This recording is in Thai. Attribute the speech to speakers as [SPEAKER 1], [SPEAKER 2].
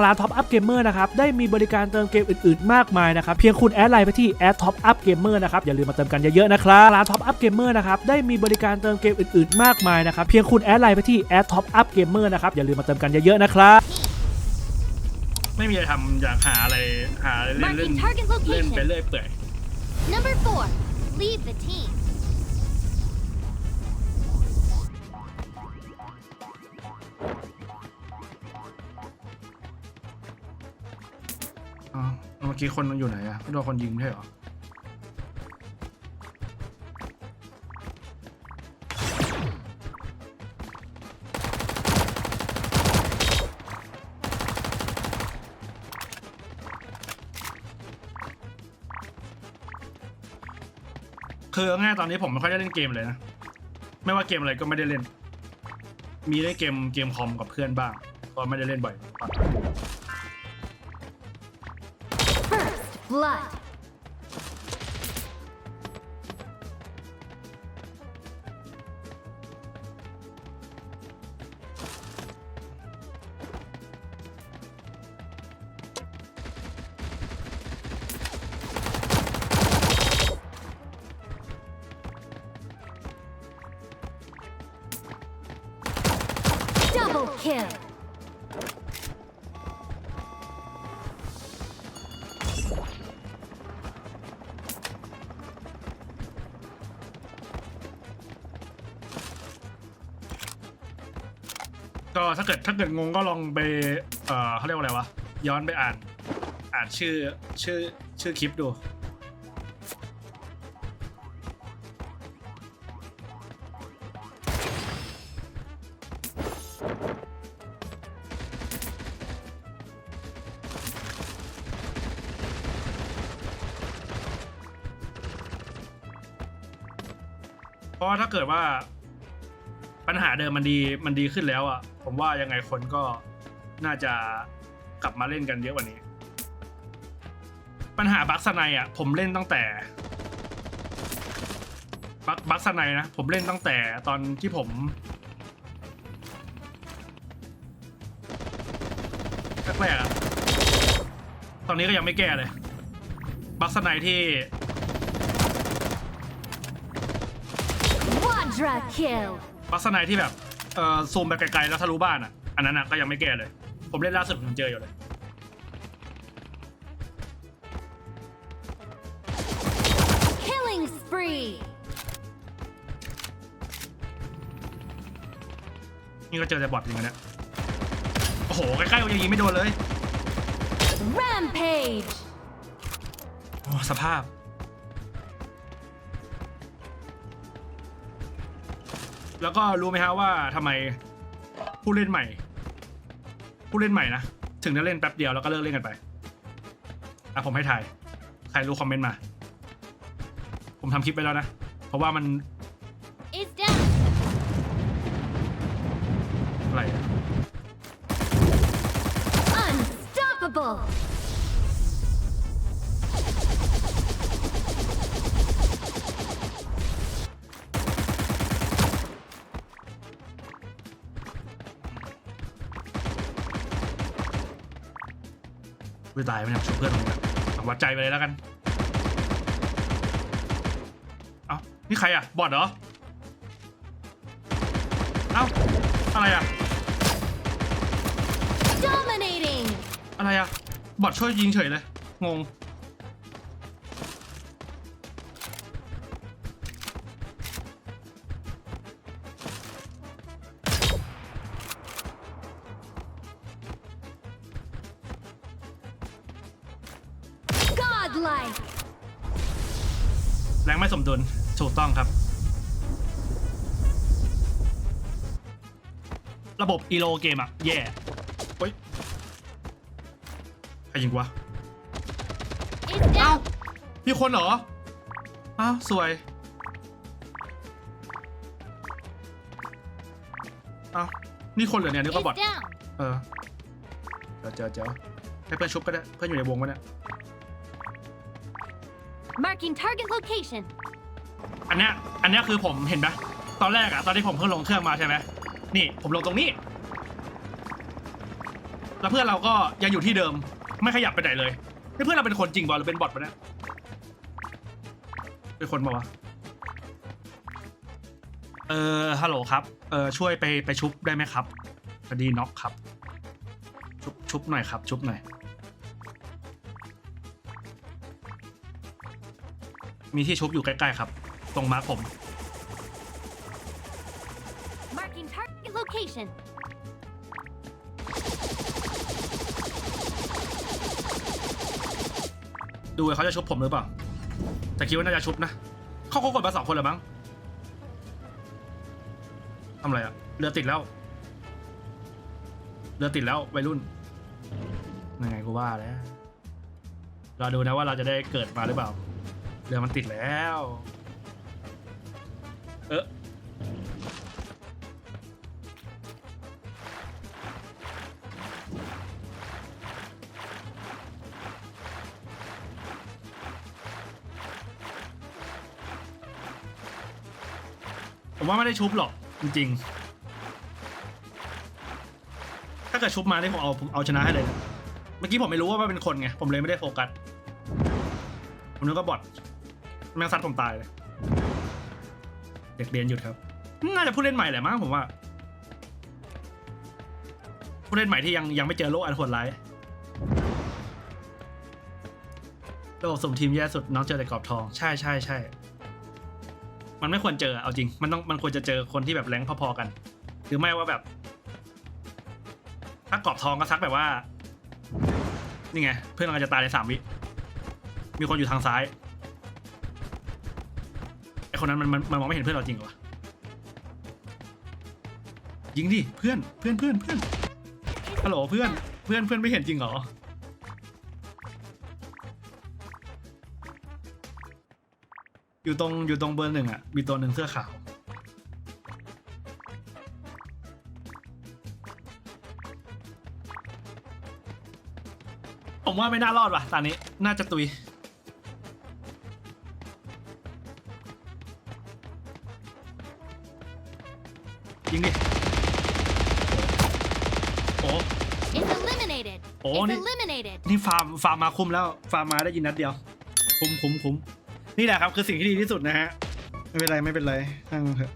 [SPEAKER 1] ร้าน Top Up Gamer นะครับ ได้มีบริการเติมเกมอื่นๆ มากมายนะครับ เพียงคุณแอดไลน์ไปที่แอด Top Up Gamer นะครับ อย่าลืมมาเติมกันเยอะๆนะครับร้าน Top Up Gamer นะครับได้มีบริการเติมเกมอื่นๆ มากมายนะครับ เพียงคุณแอดไลน์ไปที่แอด Top Up Gamer นะครับ อย่าลืมมาเติมกันเยอะๆนะครับ
[SPEAKER 2] ไม่มีอะไรทำอยากหาอะไรหาอะไรเล่นเล่น
[SPEAKER 3] Marking target
[SPEAKER 2] เล่น
[SPEAKER 3] location
[SPEAKER 2] ไปเรื่อยเปื่อย
[SPEAKER 3] Number four, leave the team.
[SPEAKER 2] อ๋อเมื่อกี้คนมันอยู่ไหนอะโดนคนยิงไม่ใช่เหรอคือง่ายตอนนี้ผมไม่ค่อยได้เล่นเกมเลยนะ ไม่ว่าเกมอะไรก็ไม่ได้เล่น มีเล่นเกมเกมคอมกับเพื่อนบ้าง ก็ไม่ได้เล่นบ่อย
[SPEAKER 3] blood.
[SPEAKER 2] ก็ถ้าเกิดถ้าเกิดงงก็ลองไปเอ่อเขาเรียกว่าอะไรวะ ย้อนไปอ่าน อ่านชื่อชื่อชื่อคลิปดู เพราะว่าถ้าเกิดว่าปัญหาเดิมมันดีมันดีขึ้นแล้วอะ ผมว่ายังไงคนก็น่าจะกลับมาเล่นกันเยอะกว่านี้ ปัญหาบัคสไนอะ ผมเล่นตั้งแต่บัคบัคสไนนะ ผมเล่นตั้งแต่ตอนที่ผม แรกๆอะตอนนี้ก็ยังไม่แก้เลย บัคสไนที่
[SPEAKER 3] Quadra kill.
[SPEAKER 2] ลักษณะที่แบบ เอ่อซูมไปไกลๆแล้วทะลุบ้านอะ อันนั้นอะก็ยังไม่แก้เลย ผมเล่นล่าสุดผมยังเจออยู่เลย
[SPEAKER 3] Killing spree.
[SPEAKER 2] นี่ก็เจอแต่บอทจริงๆนะโอ้โหใกล้ๆยังยิงไม่โดนเลย
[SPEAKER 3] Rampage.
[SPEAKER 2] โอ้สภาพ แล้วก็รู้ไหมฮะว่าทำไมผู้เล่นใหม่ ผู้เล่นใหม่นะ ถึงจะเล่นแป๊บเดียวแล้วก็เลิกเล่นกันไปอะผมให้ถ่าย ใครรู้คอมเมนต์มา ผมทำคลิปไปแล้วนะ เพราะว่ามัน
[SPEAKER 3] Is down.
[SPEAKER 2] อะไรอะ ไม่ตายไหมเนี่ยช่วยเพื่อนผมเนี่ยเอาวัดใจไปเลยแล้วกัน เอ้า นี่ใครอะ บอดเหรอ เอ้า อะไรอะ
[SPEAKER 3] Dominating.
[SPEAKER 2] อะไรอะ บอดช่วยยิงเฉยเลย งง
[SPEAKER 3] Godlike.
[SPEAKER 2] แรงไม่สมดุลถูกต้องครับ ระบบอีโลเกมอะแย่เฮ้ยใครยิงวะ
[SPEAKER 3] Is down.
[SPEAKER 2] มีคนเหรอ อ้าว สวย อ้าว นี่คนเหรอเนี่ยนึก
[SPEAKER 3] Is
[SPEAKER 2] ว่าบอท
[SPEAKER 3] down.
[SPEAKER 2] เออ เดี๋ยวเจอเจอให้เพื่อนชุบก็ได้ เพื่อนอยู่ในวงก็ได้
[SPEAKER 3] Marking target location.
[SPEAKER 2] อันเนี้ยอันเนี้ยคือผมเห็นไหมตอนแรกอะตอนที่ผมเพิ่งลงเครื่องมาใช่ไหมนี่ผมลงตรงนี้ แล้วเพื่อนเราก็ยังอยู่ที่เดิมไม่ขยับไปไหนเลยนี่เพื่อนเราเป็นคนจริงบอหรือเป็นบอทปะเนี่ยเป็นคนปะวะเออฮัลโหลครับเออช่วยไปไปชุบได้ไหมครับพอดีน็อกครับ ชุบชุบหน่อยครับ ชุบหน่อย มีที่ชุบอยู่ใกล้ๆครับ ตรงมาร์คผม
[SPEAKER 3] Marking target location.
[SPEAKER 2] ดูเขาจะชุบผมหรือเปล่า แต่คิดว่าน่าจะชุบนะ เขาก็กดมาสองคนแล้วมั้งทำอะไรอะเรือติดแล้ว เรือติดแล้ววัยรุ่น ยังไงกูว่าแล้ว เราดูนะว่าเราจะได้เกิดมาหรือเปล่า เรือมันติดแล้ว เออผมว่าไม่ได้ชุบหรอก จริงๆ ถ้าเกิดชุบมาได้ผมเอาผมเอาชนะให้เลย เมื่อกี้ผมไม่รู้ว่ามันเป็นคนไง ผมเลยไม่ได้โฟกัสผมนึกว่าบอท แม่งซัดผมตายเลยเด็กเรียนหยุดครับ น่าจะผู้เล่นใหม่แหละมั้งผมว่า ผู้เล่นใหม่ที่ยังยังไม่เจอโลกอันโหดร้ายระบบสุ่มทีมแย่สุดน้องเจอแต่กรอบทองใช่ใช่ใช่มันไม่ควรเจอเอาจริง มันต้องมันควรจะเจอคนที่แบบแรงพอๆกัน หรือไม่ว่าแบบ ถ้ากรอบทองก็ซักแบบว่า นี่ไง เพื่อนเราจะตายในสามวิ มีคนอยู่ทางซ้าย คนนั้นมันมันมันมองไม่เห็นเพื่อนเราจริงเหรอยิงดิเพื่อนเพื่อนเพื่อนเพื่อนฮัลโหลเพื่อนเพื่อนเพื่อนไม่เห็นจริงเหรออยู่ตรงอยู่ตรงเบอร์หนึ่งอะมีตัวหนึ่งเสื้อขาวผมว่าไม่น่ารอดว่ะตอนนี้น่าจะตุย ยิงดิ โอ้
[SPEAKER 3] It's eliminated.
[SPEAKER 2] Oh,
[SPEAKER 3] it's
[SPEAKER 2] ni-
[SPEAKER 3] eliminated.
[SPEAKER 2] นี่ฟาร์มฟาร์มมาคุ้มแล้ว ฟาร์มมาได้ยินนัดเดียว คุ้มคุ้มคุ้มนี่แหละครับ คือสิ่งที่ดีที่สุดนะฮะ ไม่เป็นไรไม่เป็นไรช่างมันเถอะ